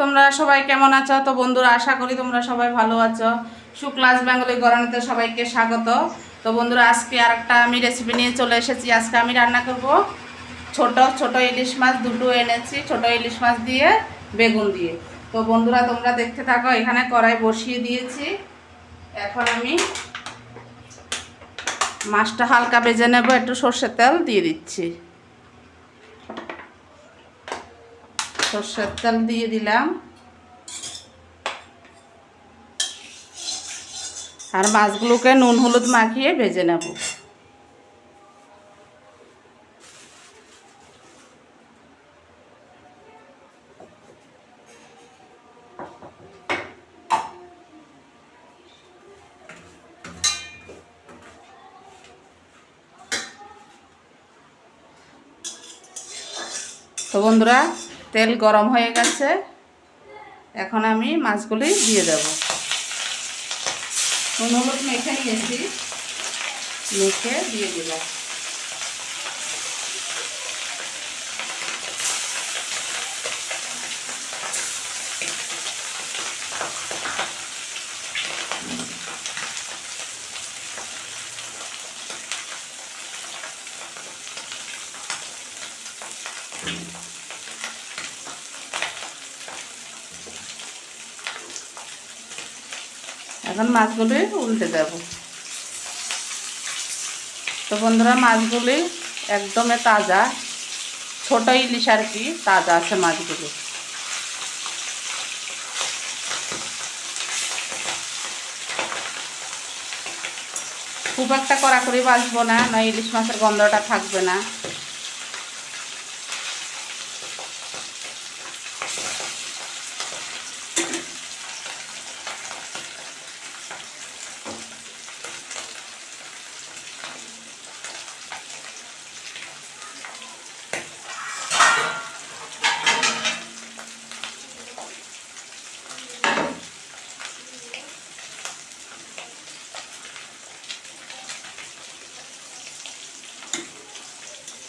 তোমরা সবাই কেমন আছো? তো বন্ধুরা, আশা করি তোমরা সবাই ভালো আছো। শুক্লাস বেঙ্গলি গরানিতে সবাইকে স্বাগত। তো বন্ধুরা, আজকে আর একটা আমি রেসিপি নিয়ে চলে এসেছি। আজকে আমি রান্না করব ছোট ছোট ইলিশ মাছ, দুটো এনেছি। ছোট ইলিশ মাছ দিয়ে, বেগুন দিয়ে। তো বন্ধুরা, তোমরা দেখতে থাকো, এখানে কড়াই বসিয়ে দিয়েছি। এখন আমি মাছটা হালকা বেজে নেব, একটু সর্ষের তেল দিয়ে দিচ্ছি। সর্ষের তেল দিয়ে দিলাম। আর মাছগুলোকে নুন হলুদ মাখিয়ে ভেজে নেব। তো বন্ধুরা তেল গরম হয়ে গেছে। এখন আমি মাছগুলি দিয়ে দেব। নুন হলুদ মেখে নিয়েছি। মেখে দিয়ে দিলাম। এখন মাছগুলি উল্টে দেব। তো বন্ধুরা, মাছগুলি একদমই তাজা, ছোট ইলিশ আর কি তাজা আছে মাছগুলি। খুব একটা কড়াকড়ি বাঁচবো না না ইলিশ মাছের গন্ধটা থাকবে না।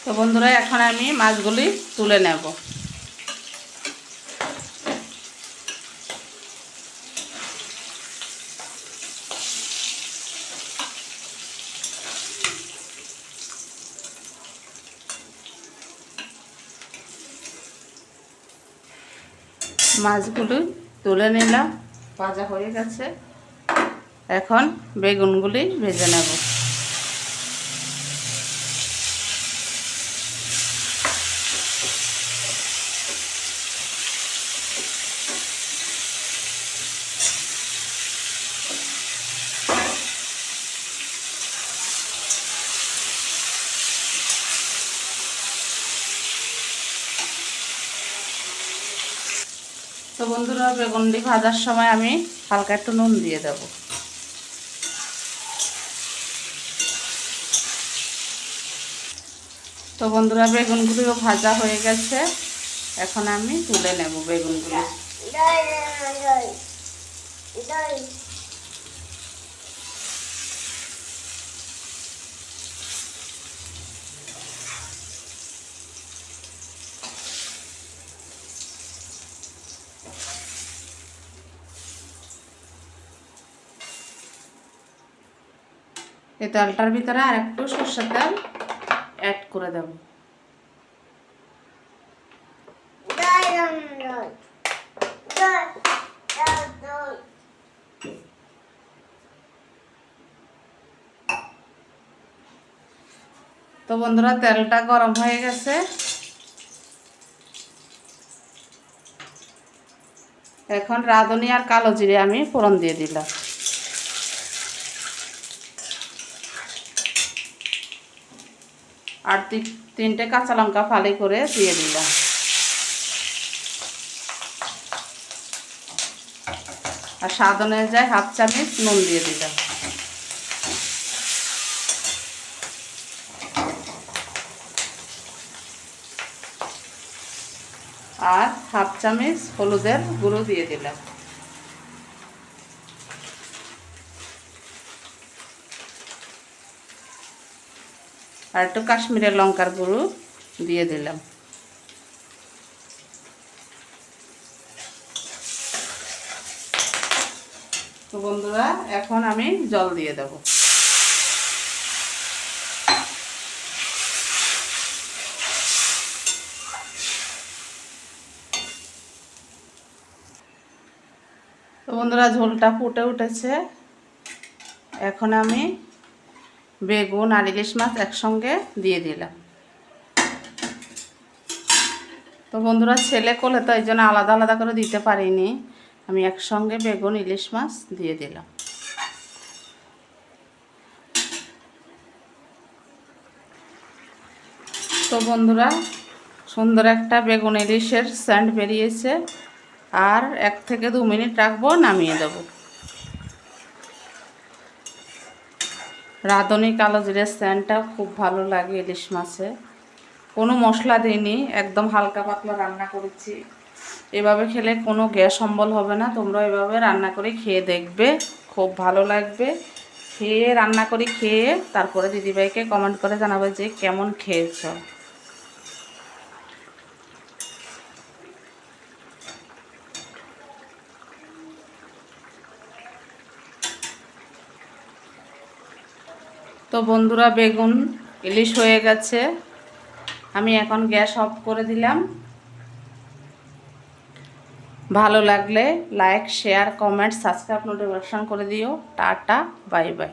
তো বন্ধুরা, এখন আমি মাছগুলি তুলে নেব। মাছগুলি তুলে নিলাম, ভাজা হয়ে গেছে। এখন বেগুনগুলি ভেজে নেব। তো বন্ধুরা বেগুনটি ভাজার সময় আমি হালকা একটু নুন দিয়ে দেব। তো বন্ধুরা বেগুনগুলিও ভাজা হয়ে গেছে। এখন আমি তুলে নেব বেগুনগুলি। এই তেলটার ভিতরে আর একটু সর্ষের তেল অ্যাড করে দেব। তো বন্ধুরা, তেলটা গরম হয়ে গেছে। এখন রাঁধুনি আর কালো জিরে আমি ফোড়ন দিয়ে দিলাম। আর তিনটে কাঁচা লঙ্কা ফালি করে দিয়ে দিলাম। আর স্বাদ অনুযায়ী হাফ চামচ নুন দিয়ে দিলাম। আর হাফ চামচ হলুদের গুঁড়ো দিয়ে দিলাম। আর একটু কাশ্মীরের লঙ্কার গুঁড়ো দিয়ে দিলাম। তো বন্ধুরা, এখন আমি জল দিয়ে দেব। তো বন্ধুরা, ঝোলটা ফুটে উঠেছে। এখন আমি বেগুন আর ইলিশ মাছ একসঙ্গে দিয়ে দিলাম। তো বন্ধুরা, ছেলে কোলে তো এই জন্য আলাদা আলাদা করে দিতে পারিনি। আমি একসঙ্গে বেগুন, ইলিশ মাছ দিয়ে দিলাম। তো বন্ধুরা, সুন্দর একটা বেগুন, ইলিশের স্যান্ড বেরিয়েছে। আর এক থেকে দু মিনিট রাখব, নামিয়ে দেবো। রাঁধুনি কালো জিরের স্যান্ডটা খুব ভালো লাগে ইলিশ মাছে। কোনো মশলা দিইনি, একদম হালকা পাতলা রান্না করেছি। এভাবে খেলে কোনো গ্যাস অম্বল হবে না, তোমরা এভাবে রান্না করে খেয়ে দেখবে, খুব ভালো লাগবে। খেয়ে রান্না করে খেয়ে তারপরে দিদিভাইকে কমেন্ট করে জানাবে যে কেমন খেয়েছ। তো বন্ধুরা, বেগুন ইলিশ হয়ে গেছে। আমি এখন গ্যাস অফ করে দিলাম। ভালো লাগলে like, share, comment, subscribe, notification করে দিও। Tata, bye bye.